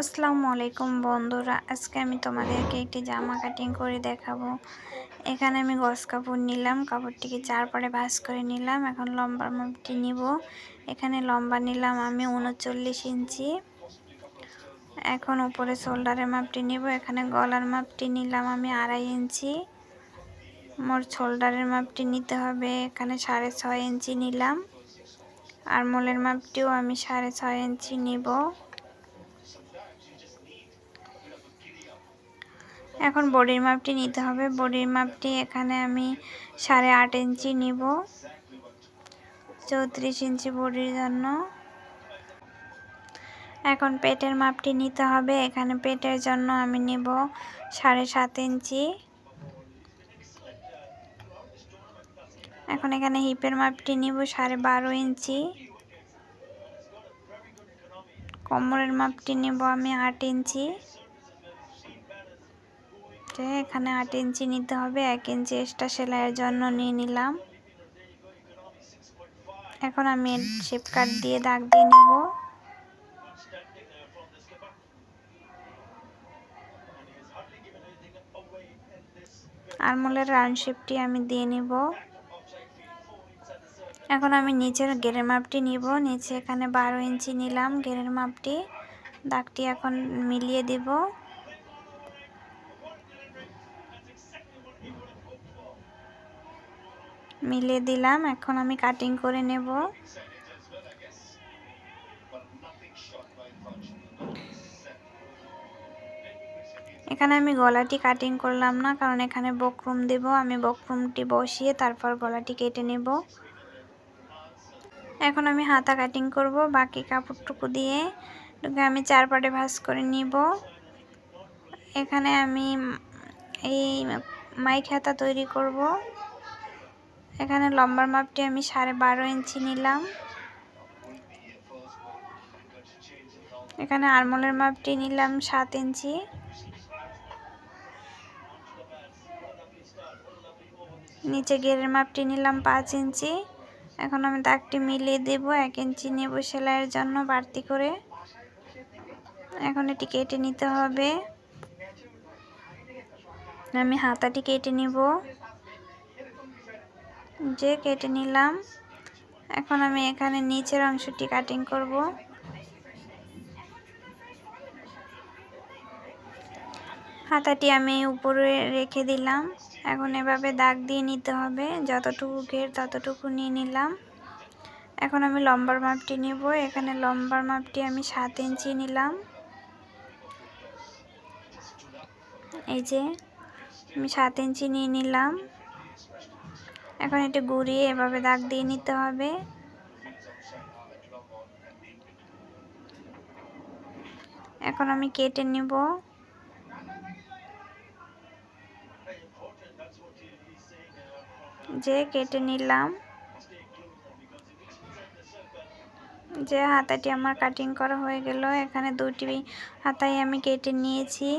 আসসালামু আলাইকুম বন্ধুরা, আজকে আমি তোমাদেরকে একটি জামা কাটিং করে দেখাবো। এখানে আমি গস কাপড় নিলাম, কাপড়টিকে চার পাড়ে ভাঁজ করে নিলাম, এখন লম্বার মাপটি নিব। এখানে লম্বা নিলাম আমি উনচল্লিশ ইঞ্চি। এখন উপরে শোল্ডারের মাপটি নিব, এখানে গলার মাপটি নিলাম আমি আড়াই ইঞ্চি। মোর শোল্ডারের মাপটি নিতে হবে, এখানে সাড়ে ছয় ইঞ্চি নিলাম। আর মোলের মাপটিও আমি সাড়ে ছয় ইঞ্চি নিব। এখন বডির মাপটি নিতে হবে। বডির মাপটি এখানে আমি সাড়ে আট ইঞ্চি নিব। চৌত্রিশ ইঞ্চি বডির জন্য। এখন পেটের মাপটি নিতে হবে। এখানে পেটের জন্য আমি নিব সাড়ে সাত ইঞ্চি। এখন এখানে হিপের মাপটি নিব সাড়ে বারো ইঞ্চি। কোমরের মাপটি নিব আমি আট ইঞ্চি। এখানে আট ইঞ্চি নিতে হবে, এক ইঞ্চি এক্সট্রা সেলাইয়ের জন্য নিয়ে নিলাম। এখন আমি শেপ কাট দিয়ে দাগ দিয়ে নেব। আরমোলের রাউন্ড শেপটি আমি দিয়ে নিব। এখন আমি নিচের গেরের মাপটি নিব। নিচে এখানে বারো ইঞ্চি নিলাম গেরের মাপটি। দাগটি এখন মিলিয়ে দিব। মিলিয়ে দিলাম। এখন আমি কাটিং করে নেব। এখানে আমি গলাটি কাটিং করলাম না, কারণ এখানে বকরুম দেব। আমি বকরুমটি বসিয়ে তারপর গলাটি কেটে নেব। এখন আমি হাতা কাটিং করব, বাকি কাপড়টুকু দিয়ে। আমি চার পাটে ভাঁজ করে নিব। এখানে আমি এই মাইক হাতা তৈরি করব। এখানে লম্বার মাপটি আমি সাড়ে বারো ইঞ্চি নিলাম। এখানে আরমোলের মাপটি নিলাম সাত ইঞ্চি। নিচে গেরের মাপটি নিলাম পাঁচ ইঞ্চি। এখন আমি দাগটি মিলিয়ে দেব, এক ইঞ্চি নেব সেলাইয়ের জন্য বাড়তি করে। এখন এটি কেটে নিতে হবে। আমি হাতাটি কেটে নিব। যে কেটে নিলাম, এখন আমি এখানে নিচের অংশটি কাটিং করব। হাতাটি আমি উপরে রেখে দিলাম। এখন এভাবে দাগ দিয়ে নিতে হবে, যতটুকু ঘের ততটুকু নিয়ে নিলাম। এখন আমি লম্বার মাপটি নিব, এখানে লম্বার মাপটি আমি সাত ইঞ্চি নিলাম। এই যে, আমি সাত ইঞ্চি নিয়ে নিলাম। এখন এটি গুড়িয়ে এভাবে দাগ দিয়ে নিতে হবে। এখন আমি কেটে নিব। যে কেটে নিলাম, যে হাতাটি আমার কাটিং করা হয়ে গেল, এখানে দুটি হাতাই আমি কেটে নিয়েছি।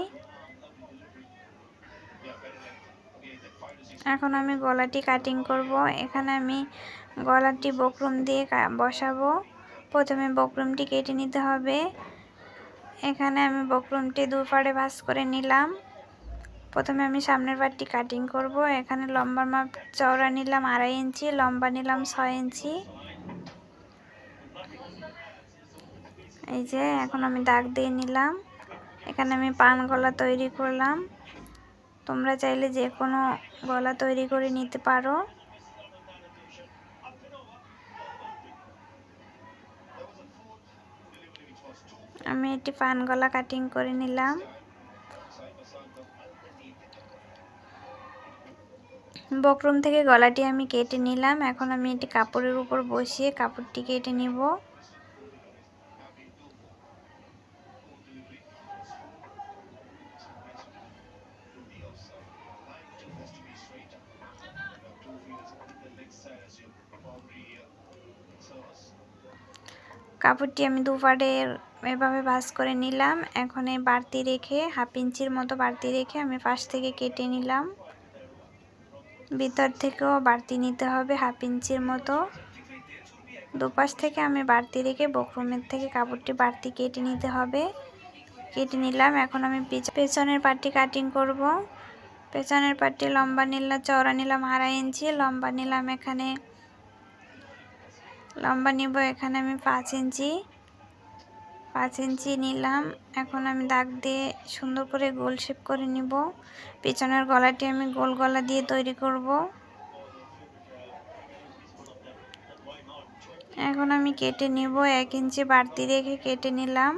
এখন আমি গলাটি কাটিং করব। এখানে আমি গলাটি বকরুম দিয়ে বসাবো। প্রথমে বকরুমটি কেটে নিতে হবে। এখানে আমি বকরুমটি দু পাড়ে ভাস করে নিলাম। প্রথমে আমি সামনের পাটটি কাটিং করব। এখানে লম্বার মাপ চওড়া নিলাম আড়াই ইঞ্চি, লম্বা নিলাম ছয় ইঞ্চি। এই যে, এখন আমি দাগ দিয়ে নিলাম। এখানে আমি পান গলা তৈরি করলাম। তোমরা চাইলে যে কোনো গলা তৈরি করে নিতে পারো। আমি একটি পান গলা কাটিং করে নিলাম। বকরুম থেকে গলাটি আমি কেটে নিলাম। এখন আমি এটি কাপড়ের উপর বসিয়ে কাপড়টি কেটে নিব। কাপড়টি আমি দুপাটে এভাবে ভাস করে নিলাম। এখন এই বাড়তি রেখে, হাফ ইঞ্চির মতো বাড়তি রেখে আমি পাশ থেকে কেটে নিলাম। ভিতর থেকেও বাড়তি নিতে হবে হাফ ইঞ্চির মতো। দুপাশ থেকে আমি বাড়তি রেখে বকরুমের থেকে কাপড়টি বাড়তি কেটে নিতে হবে। কেটে নিলাম। এখন আমি পিছ- পেছনের পাটটি কাটিং করব। পেছনের পাটটি লম্বা নিলাম, চওড়া নিলাম আড়াই ইঞ্চি। লম্বা নিলাম এখানে লম্বা নিব, এখানে আমি পাঁচ ইঞ্চি। পাঁচ ইঞ্চি নিলাম। এখন আমি দাগ দিয়ে সুন্দর করে গোল শেপ করে নিব। পিছনের গলাটি আমি গোল গলা দিয়ে তৈরি করব। এখন আমি কেটে নিব। এক ইঞ্চি বাড়তি রেখে কেটে নিলাম।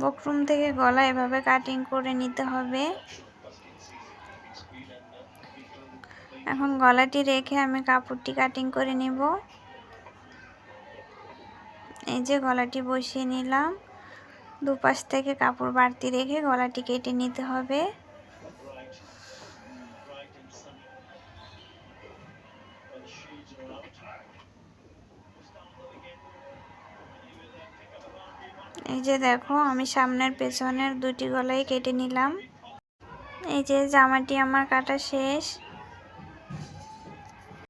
বকরুম থেকে গলা এভাবে কাটিং করে নিতে হবে। এখন গলাটি রেখে আমি কাপড়টি কাটিং করে নিব। এই যে গলাটি বসিয়ে নিলাম। দুপাশ থেকে কাপড় বাড়তি রেখে গলাটি কেটে নিতে হবে। এই যে দেখো, আমি সামনের পেছনের দুটি গলাই কেটে নিলাম। এই যে জামাটি আমার কাটা শেষ।